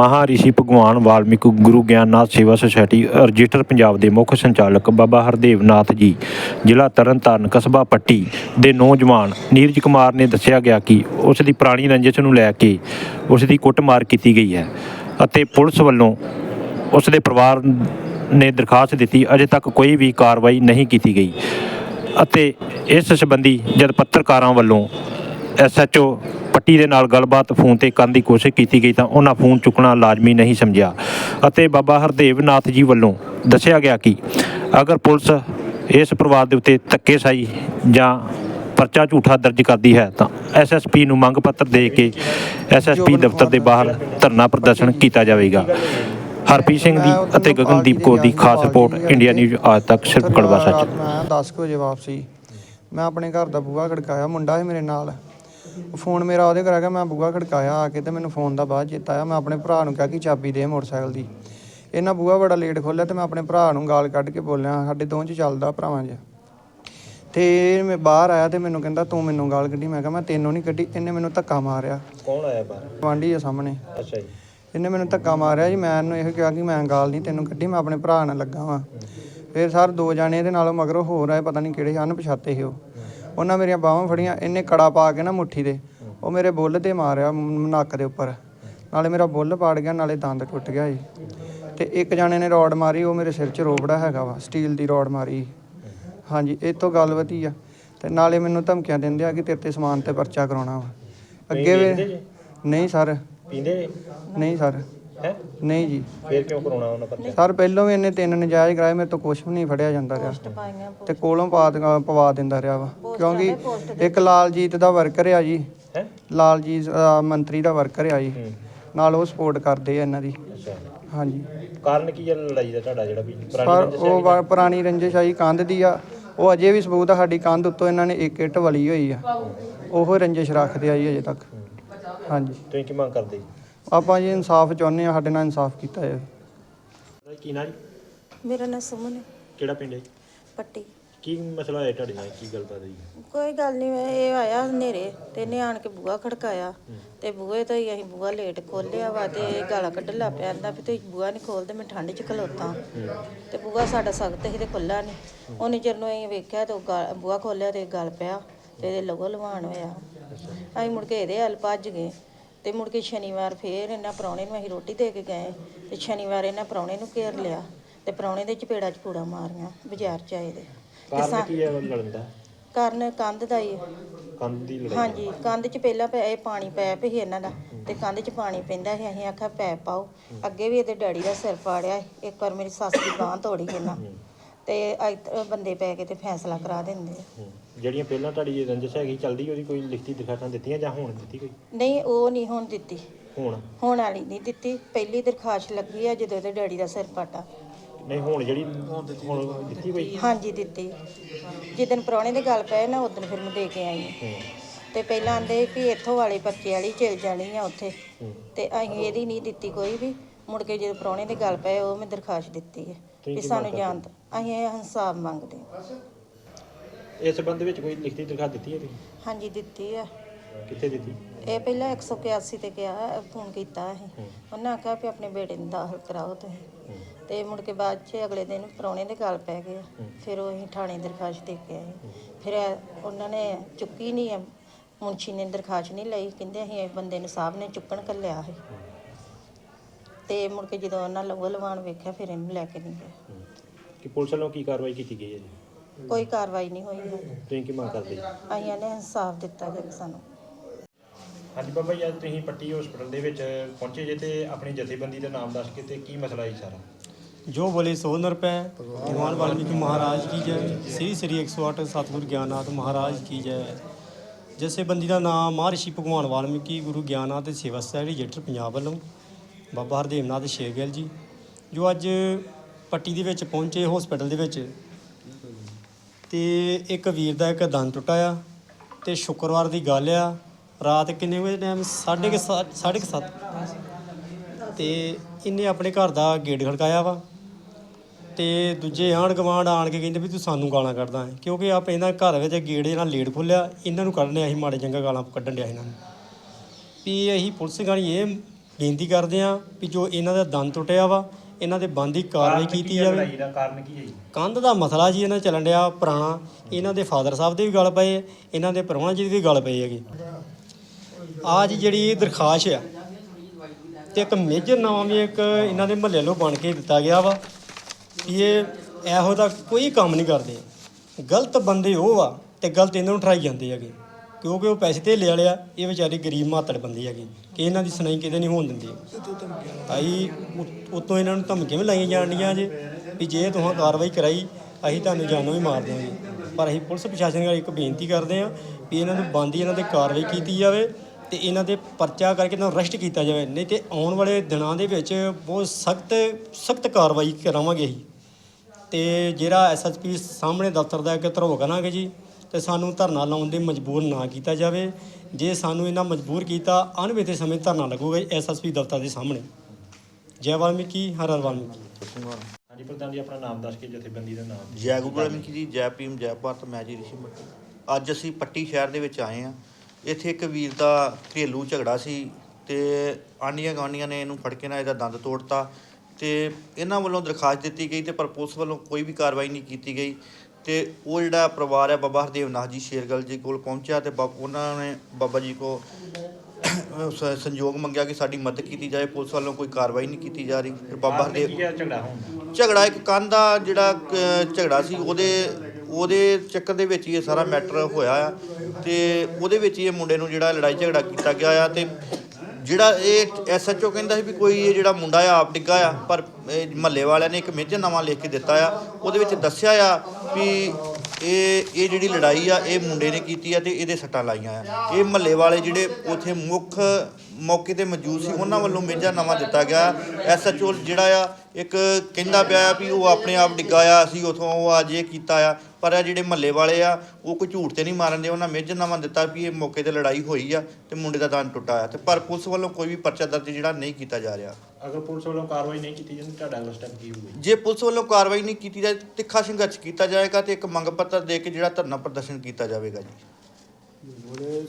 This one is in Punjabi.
ਮਹਾਰਿਸ਼ੀ ਭਗਵਾਨ ਵਾਲਮੀਕ ਗੁਰੂ ਗਿਆਨਨਾਥ ਸੇਵਾ ਸੁਸਾਇਟੀ ਰਜਿਸਟਰ ਪੰਜਾਬ ਦੇ ਮੁੱਖ ਸੰਚਾਲਕ ਬਾਬਾ ਹਰਦੇਵ ਨਾਥ ਜੀ, ਜ਼ਿਲ੍ਹਾ ਤਰਨਤਾਰਨ ਕਸਬਾ ਪੱਟੀ ਦੇ ਨੌਜਵਾਨ ਨੀਰਜ ਕੁਮਾਰ ਨੇ ਦੱਸਿਆ ਗਿਆ ਕਿ ਉਸ ਦੀ ਪੁਰਾਣੀ ਰੰਜਿਸ਼ ਨੂੰ ਲੈ ਕੇ ਉਸ ਦੀ ਕੁੱਟਮਾਰ ਕੀਤੀ ਗਈ ਹੈ ਅਤੇ ਪੁਲਿਸ ਵੱਲੋਂ ਉਸ ਦੇ ਪਰਿਵਾਰ ਨੇ ਦਰਖਾਸਤ ਦਿੱਤੀ, ਅਜੇ ਤੱਕ ਕੋਈ ਵੀ ਕਾਰਵਾਈ ਨਹੀਂ ਕੀਤੀ ਗਈ ਅਤੇ ਇਸ ਸੰਬੰਧੀ ਜਦ ਪੱਤਰਕਾਰਾਂ ਵੱਲੋਂ ਐਸਐਚਓ ਪੱਟੀ ਦੇ ਨਾਲ ਗੱਲਬਾਤ ਫੋਨ ਤੇ ਕਰਨ ਦੀ ਕੋਸ਼ਿਸ਼ ਕੀਤੀ ਗਈ ਤਾਂ ਉਹਨਾਂ ਫੋਨ ਚੁੱਕਣਾ ਲਾਜ਼ਮੀ ਨਹੀਂ ਸਮਝਿਆ। ਅਤੇ ਬਾਬਾ ਹਰਦੇਵ ਨਾਥ ਜੀ ਵੱਲੋਂ ਦੱਸਿਆ ਗਿਆ ਕਿ ਅਗਰ ਪੁਲਿਸ ਇਸ ਪਰਿਵਾਰ ਦੇ ਉੱਤੇ ਧੱਕੇਸ਼ਾਹੀ ਜਾਂ ਪਰਚਾ ਝੂਠਾ ਦਰਜ ਕਰਦੀ ਹੈ ਤਾਂ ਐਸਐਸਪੀ ਨੂੰ ਮੰਗ ਪੱਤਰ ਦੇ ਕੇ ਐਸਐਸਪੀ ਦਫ਼ਤਰ ਦੇ ਬਾਹਰ ਧਰਨਾ ਪ੍ਰਦਰਸ਼ਨ ਕੀਤਾ ਜਾਵੇਗਾ। ਹਰਪ੍ਰੀਤ ਸਿੰਘ ਦੀ ਅਤੇ ਗਗਨਦੀਪ ਕੌਰ ਦੀ ਖਾਸ ਰਿਪੋਰਟ ਇੰਡੀਆ ਨਿਊਜ਼ ਅੱਜ ਤੱਕ ਸਿਰਫ ਕੜਵਾ ਸੱਚ। ਮੈਂ 10 ਕੁ ਵਜੇ ਵਾਪਸੀ। ਮੈਂ ਆਪਣੇ ਘਰ ਦਾ ਬੂਹਾ ਖੜਕਾਇਆ ਮੁੰਡਾ ਸੀ ਮੇਰੇ ਨਾਲ। ਫੋਨ ਮੇਰਾ ਉਹਦੇ ਕਰਾ ਗਿਆ ਮੈਂ ਬੂਹਾ ਖੜਕਾਇਆ ਆ ਕੇ ਤੇ ਮੈਨੂੰ ਫੋਨ ਦਾ ਬਾਅਦ ਚੇਤਾ ਆਇਆ। ਮੈਂ ਆਪਣੇ ਭਰਾ ਨੂੰ ਕਿਹਾ ਕਿ ਚਾਬੀ ਦੇ ਮੋਟਰਸਾਈਕਲ ਦੀ। ਇਹਨਾਂ ਬੂਹਾ ਬੜਾ ਲੇਟ ਖੋਲਿਆ ਤੇ ਮੈਂ ਆਪਣੇ ਭਰਾ ਨੂੰ ਗਾਲ ਕੱਢ ਕੇ ਬੋਲਿਆ ਸਾਡੇ ਦੋਵਾਂ 'ਚ ਚੱਲਦਾ ਭਰਾਵਾਂ 'ਚ। ਤੇ ਮੈਂ ਬਾਹਰ ਆਇਆ ਤੇ ਮੈਨੂੰ ਕਹਿੰਦਾ ਤੂੰ ਮੈਨੂੰ ਗਾਲ ਕੱਢੀ। ਮੈਂ ਕਿਹਾ ਮੈਂ ਤੈਨੂੰ ਨਹੀਂ ਕੱਢੀ ਇਹਨੇ ਮੈਨੂੰ ਧੱਕਾ ਮਾਰਿਆ। ਕੌਣ ਆਇਆ ਬਾਹਰ? ਗਵਾਂਢੀ ਆ ਸਾਹਮਣੇ। ਅੱਛਾ ਜੀ। ਇਹਨੇ ਮੈਨੂੰ ਧੱਕਾ ਮਾਰਿਆ ਜੀ। ਮੈਂ ਇਹਨੂੰ ਇਹ ਕਿਹਾ ਕਿ ਮੈਂ ਗਾਲ ਨਹੀਂ ਤੈਨੂੰ ਕੱਢੀ ਮੈਂ ਆਪਣੇ ਭਰਾ ਨਾਲ ਲੱਗਾ ਵਾਂ। ਫਿਰ ਸਰ ਦੋ ਜਾਣੇ ਇਹਦੇ ਨਾਲ ਮਗਰੋਂ ਹੋਰ ਆਏ ਪਤਾ ਨਹੀਂ ਕਿਹੜੇ ਹਨ ਪਛਾਤੇ ਸੀ ਉਹ। ਉਹਨਾਂ ਮੇਰੀਆਂ ਬਾਹਾਂ ਫੜੀਆਂ ਇਹਨੇ ਕੜਾ ਪਾ ਕੇ ਨਾ ਮੁੱਠੀ ਦੇ ਉਹ ਮੇਰੇ ਬੁੱਲ ਤੇ ਮਾਰਿਆ ਮ- ਨੱਕ ਦੇ ਉੱਪਰ। ਨਾਲੇ ਮੇਰਾ ਬੁੱਲ ਪਾੜ ਗਿਆ ਨਾਲੇ ਦੰਦ ਟੁੱਟ ਗਿਆ ਜੀ ਤੇ ਇੱਕ ਜਾਣੇ ਨੇ ਰੋਡ ਮਾਰੀ ਉਹ ਮੇਰੇ ਸਿਰ 'ਚ ਰੋਬੜਾ ਹੈਗਾ ਵਾ ਸਟੀਲ ਦੀ ਰੋਡ ਮਾਰੀ। ਹਾਂਜੀ ਇਹ ਤੋਂ ਗੱਲ ਵਧੀ ਆ। ਤੇ ਨਾਲੇ ਮੈਨੂੰ ਧਮਕੀਆਂ ਦਿੰਦੇ ਆ ਕਿ ਤੇਰੇ ਤੇ ਸਮਾਨ ਤੇ ਪਰਚਾ ਕਰਾਉਣਾ ਵਾ। ਅੱਗੇ ਵੀ ਨਹੀਂ ਸਰ। ਪੀਂਦੇ ਨਹੀਂ ਸਰ। ਹੈ? ਨਹੀਂ ਜੀ। ਫੇਰ ਕਿਉਂ ਕਰਾਉਣਾ ਉਹਨਾਂ ਪਰਚਾ? ਸਰ ਪਹਿਲੋਂ ਵੀ ਇਹਨੇ ਤਿੰਨ ਨਜਾਇਜ਼ ਕਰਾਏ ਮੇਰੇ ਤੋਂ ਕੁਝ ਵੀ ਨਹੀਂ ਫੜਿਆ ਜਾਂਦਾ ਰਿਹਾ। ਤੇ ਕੋਲੋਂ ਪਾ ਦਿੰਦਾ- ਪਵਾ ਦਿੰਦਾ ਰਿਹਾ ਵਾ। ਕਿਉਂਕਿ ਇੱਕ ਲਾਲਜੀਤ ਦਾ ਵਰਕਰ ਆ ਜੀ। ਹੈ? ਲਾਲਜੀਤ ਅਹ, ਮੰਤਰੀ ਦਾ ਵਰਕਰ ਆ ਜੀ। ਨਾਲ ਉਹ ਸਪੋਰਟ ਕਰਦੇ ਆ ਇਹਨਾਂ ਦੀ। ਅੱਛਾ। ਹਾਂਜੀ। ਕਾਰਨ ਕੀ ਹੈ ਲੜਾਈ ਦਾ ਤੁਹਾਡਾ ਜਿਹੜਾ ਵੀ? ਪਰ ਉਹ ਵਾ- ਪੁਰਾਣੀ ਰੰਜਿਸ਼ ਆਈ ਕੰਧ ਦੀ ਆ। ਉਹ ਅਜੇ ਵੀ ਸਬੂਤ ਆ ਸਾਡੀ ਕੰਧ ਉੱਤੋਂ ਇਹਨਾਂ ਨੇ ਇੱਕ ਇੱਟ ਵਲੀ ਹੋਈ ਆ। ਉਹ ਰੰਜਿਸ਼ ਰੱਖਦੇ ਆ ਜੀ ਅਜੇ ਤੱਕ। ਹਾਂਜੀ। ਤੁਸੀਂ ਕੀ ਮੰਗ ਕਰਦੇ ਆਪਾਂ ਜੀ ਇਨਸਾਫ ਚਾਹੁੰਦੇ ਆ ਸਾਡੇ ਨਾਲ ਇਨਸਾਫ ਕੀਤਾ ਜਾਵੇ। ਕੀ ਨਾ ਜੀ? ਮੇਰਾ ਨਾਮ ਸੁਮਨ ਹੈ। ਕਿਹੜਾ ਪਿੰਡ ਹੈ ਪੱਟੀ। ਕੀ ਮਸਲਾ ਹੋਇਆ ਤੁਹਾਡੇ ਨਾਲ? ਕੀ ਗੱਲਬਾਤ ਹੋਈ? ਕੋਈ ਗੱਲ ਨਹੀਂ ਇਹ ਆਇਆ ਹਨੇਰੇ ਤੇ ਇਹਨੇ ਆਣ ਕੇ ਬੂਹਾ ਖੜਕਾਇਆ ਤੇ ਬੂਹੇ ਤੋਂ ਹੀ ਅਸੀਂ ਬੂਹਾ ਲੇਟ ਖੋਲਿਆ ਵਾ ਤੇ ਗਾਲਾਂ ਕੱਢਣ ਲੱਗ ਪਿਆ ਕਹਿੰਦਾ ਵੀ ਤੁਸੀਂ ਬੂਹਾ ਨਹੀਂ ਖੋਲਦੇ ਮੈਂ ਠੰਡ 'ਚ ਖਲੋਤਾ। ਤੇ ਬੂਹਾ ਸਾਡਾ ਸਖਤ ਸੀ ਤੇ ਖੁੱਲਾ ਨਹੀਂ। ਉਹਨੇ ਚਿਰ ਨੂੰ ਅਸੀਂ ਵੇਖਿਆ ਤੇ ਉਹ ਗਾਲ- ਬੂਹਾ ਖੋਲਿਆ ਤੇ ਗਲ ਪਿਆ ਤੇ ਇਹਦੇ ਲਹੂ ਲਵਾਨ ਹੋਇਆ। ਅਸੀਂ ਮੁੜ ਕੇ ਇਹਦੇ ਹਲ ਭੱਜ ਗਏ। ਤੇ ਮੁੜ ਕੇ ਸ਼ਨੀਵਾਰ ਫੇਰ ਇਹਨਾਂ ਪ੍ਰਾਹੁਣੇ ਨੂੰ ਅਸੀਂ ਰੋਟੀ ਦੇ ਕੇ ਗਏ ਤੇ ਸ਼ਨੀਵਾਰ ਇਹਨਾਂ ਪ੍ਰਾਹੁਣੇ ਨੂੰ ਘੇਰ ਲਿਆ ਤੇ ਪ੍ਰਾਹੁਣੇ ਦੇ ਚਪੇੜਾ ਚਪੂੜਾ ਮਾਰੀਆਂ ਬਾਜ਼ਾਰ ਚ ਆਏ ਦੇ। ਤੇ ਕਾਰਨ ਸਾ- ਕੀ ਹੈ ਲੜਨ ਦਾ? ਕਾਰਨ ਕੰਧ ਦਾ ਹੀ। ਕੰਧ ਦੀ ਲੜਾਈ ਹਾਂਜੀ ਕੰਧ 'ਚ ਪਹਿਲਾਂ ਪੈ ਇਹ ਪਾਣੀ ਪੈਪ ਸੀ ਇਹਨਾਂ ਦਾ ਤੇ ਕੰਧ 'ਚ ਪਾਣੀ ਪੈਂਦਾ ਸੀ ਅਸੀਂ ਆਖਿਆ ਪੈਪ ਪਾਓ ਅੱਗੇ ਵੀ ਇਹਦੇ ਡੈਡੀ ਦਾ ਸਿਰ ਪਾੜਿਆ ਸੀ। ਇੱਕ ਵਾਰ ਮੇਰੀ ਸੱਸ ਦੀ ਬਾਂਹ ਤੋੜੀ ਇਹਨਾਂ। ਤੇ ਅੱਜ ਤ- ਬੰਦੇ ਪੈ ਕੇ ਤੇ ਫੈਸਲਾ ਕਰਾ ਦਿੰਦੇ ਆ। ਹੂੰ। ਜਿਹੜੀਆਂ ਪਹਿਲਾਂ ਤੁਹਾਡੀ ਰੰਜਿਸ਼ ਹੈਗੀ ਚੱਲਦੀ ਉਹਦੀ ਕੋਈ ਲਿਖਤੀ ਦਿਖਾਤਾਂ ਦਿੱਤੀਆਂ ਜਾਂ ਹੁਣ ਦਿੱਤੀ ਕੋਈ? ਨਹੀਂ ਉਹ ਨਹੀਂ ਹੁਣ ਦਿੱਤੀ। ਹੁਣ? ਹੁਣ ਵਾਲੀ ਨਹੀਂ ਦਿੱਤੀ। ਪਹਿਲੀ ਦਰਖਾਸਤ ਲੱਗੀ ਆ ਜਦੋਂ ਇਹਦੇ ਡੈਡੀ ਦਾ ਸਿਰ ਪਾਟਾ। ਨਹੀਂ ਹੁਣ ਜਿਹੜੀ ਹੁਣ ਦਿੱਤੀ ਕੋਈ? ਹਾਂਜੀ ਦਿੱਤੀ। ਜਿੱਦਣ ਪ੍ਰਾਹੁਣੇ ਦੇ ਗੱਲ ਪਏ ਨਾ ਉਦੋਂ ਫਿਰ ਮੈਂ ਦੇ ਕੇ ਆਈ ਹਾਂ। ਹੂੰ। ਤੇ ਪਹਿਲਾਂ ਆਂਦੇ ਵੀ ਇੱਥੋਂ ਵਾਲੇ ਬੱਚੇ ਵਾਲੀ ਚਲ ਜਾਣੀ ਆ ਉੱਥੇ। ਹੂੰ। ਤੇ ਅਸੀਂ ਇਹਦੀ ਨਹੀਂ ਦਿੱਤੀ ਕੋਈ ਵੀ। ਮੁੜ ਕੇ ਜਦੋਂ ਪ੍ਰਾਹੁਣੇ ਦੇ ਗੱਲ ਪਏ ਉਹ ਮੈਂ ਦਰਖਾਸਤ ਦਿੱਤੀ ਹੈ ਤੁਸੀਂ ਵੀ ਕੀ ਸਾਨੂੰ ਮੰਗ ਜਾਣ ਦਿਓ। ਅਸੀਂ ਇਹ ਇਨਸਾਫ ਮੰਗਦੇ ਹਾਂ। ਇਸ ਸੰਬੰਧ ਵਿੱਚ ਕੋਈ ਲਿਖਤੀ ਦਿਖਾਤ ਦਿੱਤੀ ਹੈ ਤੁਸੀਂ? ਹਾਂਜੀ ਦਿੱਤੀ ਆ। ਕਿੱਥੇ ਦਿੱਤੀ? ਇਹ ਪਹਿਲਾਂ 181 ਤੇ ਗਿਆ ਫੋਨ ਕੀਤਾ ਅਸੀਂ ਉਹਨਾਂ ਆਖਿਆ ਵੀ ਆਪਣੇ ਬੇਟੇ ਨੂੰ ਦਾਖਲ ਕਰਾਓ ਤੁਸੀਂ। ਤੇ ਮੁੜ ਕੇ ਬਾਅਦ ਚ ਅਗਲੇ ਦਿਨ ਪ੍ਰਾਹੁਣੇ ਦੇ ਗੱਲ ਪੈ ਗਏ। ਫਿਰ ਉਹ ਅਸੀਂ ਥਾਣੇ ਦਰਖਾਸਤ ਦੇ ਕੇ ਆਏ। ਫਿਰ ਇਹ ਉਹਨਾਂ ਨੇ ਚੁੱਕੀ ਨਹੀਂ ਹੈ ਮੁਨਸ਼ੀ ਨੇ ਦਰਖਾਸਤ ਨਹੀਂ ਲਈ। ਕਹਿੰਦੇ ਅਸੀਂ ਇਹ ਬੰਦੇ ਨੂੰ ਸਾਹਿਬ ਨੇ ਚੁੱਕਣ ਕੱਲਿਆ ਹੈ। ਤੇ ਮੁੜ ਕੇ ਜਦੋਂ ਉਹਨਾਂ ਲਵੋ ਲਵਾਣ ਵੇਖਿਆ ਫਿਰ ਇਹਨੂੰ ਲੈ ਕੇ ਨਹੀਂ ਗਏ। ਕਿ ਪੁਲਿਸ ਵੱਲੋਂ ਕੀ ਕਾਰਵਾਈ ਕੀਤੀ ਗਈ ਹੈ ਜੀ? ਕੋਈ ਕਾਰਵਾਈ ਨਹੀਂ ਹੋਈ ਹੈ। ਤੁਸੀਂ ਕੀ ਮੰਗ ਕਰਦੇ ਜੀ ਅਸੀਂ ਇਹਨੇ ਇਨਸਾਫ ਦਿੱਤਾ ਜਾਵੇ ਸਾਨੂੰ ਹਾਂਜੀ ਬਾਬਾ ਜੀ ਅੱਜ ਤੁਸੀਂ ਪੱਟੀ ਹਸਪੀਟਲ ਦੇ ਵਿੱਚ ਪਹੁੰਚੇ ਜੇ ਤੇ ਆਪਣੀ ਜਥੇਬੰਦੀ ਦਾ ਨਾਮ ਦੱਸ ਕੇ ਤੇ ਕੀ ਮਸਲਾ ਹੈ ਸਾਰਾ ਜੋ बोले सो नर पे भगवान वाल्मीकि महाराज की जय श्री श्री 108 सतगुरु ज्ञाननाथ महाराज की जय ਜਥੇਬੰਦੀ ਦਾ ਨਾਮ ਮਹਾਰਿਸ਼ੀ ਭਗਵਾਨ ਵਾਲਮੀਕੀ ਗੁਰੂ ਗਿਆਨਨਾਥ ਤੇ ਸੇਵਾ ਸੋਸਾਇਟੀ ਜੇਟਰ ਪੰਜਾਬ ਵੱਲੋਂ ਬਾਬਾ ਹਰਦੇਵ ਨਾਥ ਸ਼ੇਰਗਿੱਲ ਜੀ ਜੋ ਅੱਜ ਪੱਟੀ ਦੇ ਵਿੱਚ ਪਹੁੰਚੇ ਹਸਪੀਟਲ ਦੇ ਵਿੱਚ ਤੇ ਇੱਕ ਵੀਰ ਦਾ ਇੱਕ ਦੰਦ ਟੁੱਟਾ ਆ ਤੇ ਸ਼ੁੱਕਰਵਾਰ ਦੀ ਗੱਲ ਆ, ਰਾਤ ਕਿੰਨੇ ਵਜੇ ਟਾਈਮ 7:30 ਸੱਤ ਤੇ ਇਹਨੇ ਆਪਣੇ ਘਰ ਦਾ ਗੇਟ ਖੜਕਾਇਆ ਵਾ ਤੇ ਦੂਜੇ ਆਂਢ ਗੁਆਂਢ ਆਣ ਕੇ ਕਹਿੰਦੇ ਵੀ ਤੂੰ ਸਾਨੂੰ ਗਾਲਾਂ ਕੱਢਦਾ ਹੈ, ਕਿਉਂਕਿ ਆਪ ਇਹਨਾਂ ਘਰ ਵਿੱਚ ਗੇੜੇ ਨਾਲ ਲੇਟ ਖੋਲਿਆ ਇਹਨਾਂ ਨੂੰ ਕੱਢਣੇ ਅਸੀਂ ਮਾੜੇ ਚੰਗਾ ਗਾਲਾਂ ਕੱਢਣ ਡਿਆ ਇਹਨਾਂ ਨੂੰ। ਵੀ ਅਸੀਂ ਪੁਲਿਸ ਗਾਣੀ ਇਹ ਬੇਨਤੀ ਕਰਦੇ ਆ ਵੀ ਜੋ ਇਹਨਾਂ ਦਾ ਦੰਦ ਟੁੱਟਿਆ ਵਾ ਇਹਨਾਂ ਦੇ ਬੰਦ ਕਾਰਵਾਈ ਕੀਤੀ ਜਾਵੇ? ਦਾ ਕਾਰਨ ਕੀ ਹੈ ਜੀ? ਕੰਧ ਦਾ ਮਸਲਾ ਜੀ ਇਹਨਾਂ ਚੱਲਣ ਡਿਆ ਪੁਰਾਣਾ। ਇਹਨਾਂ ਦੇ ਫਾਦਰ ਸਾਹਿਬ ਦੇ ਵੀ ਗੱਲ ਪਏ ਇਹਨਾਂ ਦੇ ਪ੍ਰਾਹੁਣਾ ਜੀ ਦੇ ਵੀ ਗੱਲ ਪਏ ਹੈਗੇ। ਆ ਜੀ ਜਿਹੜੀ ਇਹ ਦਰਖਾਸ਼ ਆ ਤੇ ਇੱਕ ਮੇਜਰ ਨਾਮ ਵੀ ਇੱਕ ਇਹਨਾਂ ਦੇ ਮਹੱਲੇ ਵੱਲੋਂ ਬਣ ਕੇ ਦਿੱਤਾ ਗਿਆ ਵਾ ਵੀ ਇਹ ਇਹੋ ਦਾ ਕੋਈ ਕੰਮ ਨਹੀਂ ਕਰਦੇ। ਗਲਤ ਬੰਦੇ ਉਹ ਆ ਤੇ ਗਲਤ ਇਹਨਾਂ ਨੂੰ ਠਰਾਈ ਜਾਂਦੇ ਹੈਗੇ। ਕਿਉਂਕਿ ਉਹ ਪੈਸੇ ਤੇ ਲੈ ਲਿਆ ਇਹ ਵਿਚਾਰੀ ਗਰੀਬ ਮਾਤੜ ਬੰਦੀ ਹੈਗੀ। ਕਿ ਇਹਨਾਂ ਦੀ ਸੁਣਾਈ ਕਿਤੇ ਨਹੀਂ ਹੋਣ ਦਿੰਦੀ। ਭਾਈ, ਉ- ਉਤੋਂ ਇਹਨਾਂ ਨੂੰ ਧਮਕੀਆਂ ਵੀ ਲਾਈਆਂ ਜਾਣੀਆਂ ਜੇ, ਵੀ ਜੇ ਤੁਸੀਂ ਕਾਰਵਾਈ ਕਰਾਈ, ਅਸੀਂ ਤੁਹਾਨੂੰ ਜਾਨੋਂ ਵੀ ਮਾਰ ਦਿਆਂਗੇ। ਪਰ ਅਸੀਂ ਪੁਲਿਸ ਪ੍ਰਸ਼ਾਸਨ ਨਾਲ ਇੱਕ ਬੇਨਤੀ ਕਰਦੇ ਹਾਂ ਵੀ ਇਹਨਾਂ ਨੂੰ ਬੰਦੀ ਇਹਨਾਂ ਤੇ ਕਾਰਵਾਈ ਕੀਤੀ ਜਾਵੇ ਤੇ ਇਹਨਾਂ ਦੇ ਪਰਚਾ ਕਰਕੇ ਇਹਨਾਂ ਨੂੰ ਅਰੈਸਟ ਕੀਤਾ ਜਾਵੇ। ਨਹੀਂ ਤੇ ਆਉਣ ਵਾਲੇ ਦਿਨਾਂ ਦੇ ਵਿੱਚ ਬਹੁਤ ਸਖਤ ਸਖਤ ਕਾਰਵਾਈ ਕਰਾਵਾਂਗੇ ਅਸੀਂ। ਤੇ ਜਿਹੜਾ ਐਸਐਸਪੀ ਸਾਹਮਣੇ ਦਫ਼ਤਰ ਦਾ ਇੱਕ ਧਰੋ ਕਰਾਂਗੇ ਜੀ ਤੇ ਸਾਨੂੰ ਧਰਨਾ ਲਾਉਣ ਦੇ ਮਜਬੂਰ ਨਾ ਕੀਤਾ ਜਾਵੇ। ਜੇ ਸਾਨੂੰ ਇਹਨਾਂ ਮਜਬੂਰ ਕੀਤਾ ਅਣਮਿੱਥੇ ਸਮੇਂ ਧਰਨਾ ਲੱਗੂਗਾ ਐਸਐਸਪੀ ਦਫ਼ਤਰ ਦੇ ਸਾਹਮਣੇ। ਜੈ ਵਾਲਮੀਕੀ ਹਰ ਹਰ ਵਾਲਮੀਕੀ। ਹਾਂਜੀ ਪ੍ਰਧਾਨ ਜੀ ਆਪਣਾ ਨਾਮ ਦੱਸ ਕੇ ਜਥੇਬੰਦੀ ਦਾ ਨਾਮ। ਜੈ ਗੁਰੂ ਵਾਲਮੀਕੀ ਜੀ ਜੈ ਭੀਮ ਜੈ ਭਾਰਤ ਮੈਂ ਜੀ ਰਿਸ਼ੀ ਮੱਟੀ ਅੱਜ ਅਸੀਂ ਪੱਟੀ ਸ਼ਹਿਰ ਦੇ ਵਿੱਚ ਆਏ ਆ ਇੱਥੇ ਇੱਕ ਵੀਰ ਦਾ ਘਰੇਲੂ ਝਗੜਾ ਸੀ ਤੇ ਆਂਡੀਆਂ ਗਾਂਡੀਆਂ ਨੇ ਇਹਨੂੰ ਫੜ ਕੇ ਨਾ ਇਹਦਾ ਦੰਦ ਤੋੜਤਾ ਤੇ ਇਹਨਾਂ ਵੱਲੋਂ ਦਰਖਾਸਤ ਦਿੱਤੀ ਗਈ ਤੇ ਪਰ ਪੁਲਿਸ ਵੱਲੋਂ ਕੋਈ ਵੀ ਕਾਰਵਾਈ ਨਹੀਂ ਕੀਤੀ ਗਈ। ਤੇ ਉਹ ਜਿਹੜਾ ਪਰਿਵਾਰ ਹੈ ਬਾਬਾ ਹਰਦੇਵ ਨਾਥ ਜੀ ਸ਼ੇਰਗਲ ਜੀ ਕੋਲ ਪਹੁੰਚਿਆ ਤੇ ਬਾਬ- ਉਹਨਾਂ ਨੇ ਬਾਬਾ ਜੀ ਕੋ ਸੰਯੋਗ ਮੰਗਿਆ ਕਿ ਸਾਡੀ ਮਦਦ ਕੀਤੀ ਜਾਏ ਪੁਲਿਸ ਵੱਲੋਂ ਕੋਈ ਕਾਰਵਾਈ ਨਹੀਂ ਕੀਤੀ ਜਾ ਰਹੀ ਫਿਰ ਬਾਬਾ ਹਰਦੇਵ ਝਗੜਾ ਇੱਕ ਕੰਧ ਦਾ ਜਿਹੜਾ ਝਗੜਾ ਸੀ ਉਹਦੇ ਉਹਦੇ ਚੱਕਰ ਦੇ ਵਿੱਚ ਹੀ ਇਹ ਸਾਰਾ ਮੈਟਰ ਹੋਇਆ ਆ ਤੇ ਉਹਦੇ ਵਿੱਚ ਹੀ ਇਹ ਮੁੰਡੇ ਨੂੰ ਜਿਹੜਾ ਲੜਾਈ ਝਗੜਾ ਕੀਤਾ ਗਿਆ ਆ ਤੇ ਜਿਹੜਾ ਇਹ ਐਸਐਚਓ ਕਹਿੰਦਾ ਸੀ ਵੀ ਕੋਈ ਇਹ ਜਿਹੜਾ ਮੁੰਡਾ ਆ, ਆਪ ਡਿੱਗਾ ਆ, ਪਰ ਮਹੱਲੇ ਵਾਲਿਆਂ ਨੇ ਇੱਕ ਮੇਜਰ ਨਵਾਂ ਲਿਖ ਕੇ ਦਿੱਤਾ ਆ। ਉਹਦੇ ਵਿੱਚ ਦੱਸਿਆ ਆ ਵੀ ਇਹ ਇਹ ਜਿਹੜੀ ਲੜਾਈ ਆ, ਇਹ ਮੁੰਡੇ ਨੇ ਕੀਤੀ ਆ ਤੇ ਇਹਦੇ ਸੱਟਾਂ ਲਾਈਆਂ ਆ। ਇਹ ਮਹੱਲੇ ਵਾਲੇ ਜਿਹੜੇ ਉਥੇ ਮੁੱਖ ਮੌਕੇ ਤੇ ਮੌਜੂਦ ਸੀ, ਉਹਨਾਂ ਵੱਲੋਂ ਮੇਜਾ ਨਵਾਂ ਦਿੱਤਾ ਗਿਆ। ਐਸਐਚਓ ਜਿਹੜਾ ਆ, ਇੱਕ ਕਹਿੰਦਾ ਪਿਆ ਆ ਵੀ ਉਹ ਆਪਣੇ ਆਪ ਡਿੱਗਾ ਆ, ਅਸੀਂ ਉਥੋਂ ਉਹ ਅੱਜ ਇਹ ਕੀਤਾ ਆ। ਪਰ ਇਹ ਜਿਹੜੇ ਮਹੱਲੇ ਵਾਲੇ ਆ ਉਹ ਕੋਈ ਝੂਠ ਤੇ ਨਹੀਂ ਮਾਰਨ ਦੇ ਉਹਨਾਂ ਮੇਜਰ ਨਵਾਂ ਦਿੱਤਾ ਵੀ ਇਹ ਮੌਕੇ ਤੇ ਲੜਾਈ ਹੋਈ ਆ ਤੇ ਮੁੰਡੇ ਦਾ ਦੰਦ ਟੁੱਟਾ ਆ ਤੇ ਪਰ ਪੁਲਿਸ ਵੱਲੋਂ ਕੋਈ ਵੀ ਪਰਚਾ ਦਰਜ ਜਿਹੜਾ ਨਹੀਂ ਕੀਤਾ ਜਾ ਰਿਹਾ। ਅਗਰ ਪੁਲਿਸ ਵੱਲੋਂ ਕਾਰਵਾਈ ਨਹੀਂ ਕੀਤੀ ਜਾਂਦੀ ਤੁਹਾਡਾ ਅਗਲਾ ਸਟੈਪ ਕੀ ਹੋਊਗਾ ਜੇ? ਪੁਲਿਸ ਵੱਲੋਂ ਕਾਰਵਾਈ ਨਹੀਂ ਕੀਤੀ ਜਾਏ ਤਿੱਖਾ ਸੰਘਰਸ਼ ਕੀਤਾ ਜਾਏਗਾ ਤੇ ਇੱਕ ਮੰਗ ਪੱਤਰ ਦੇ ਕੇ ਜਿਹੜਾ ਧਰਨਾ ਪ੍ਰਦਰਸ਼ਨ ਕੀਤਾ ਜਾਵੇਗਾ ਜੀ।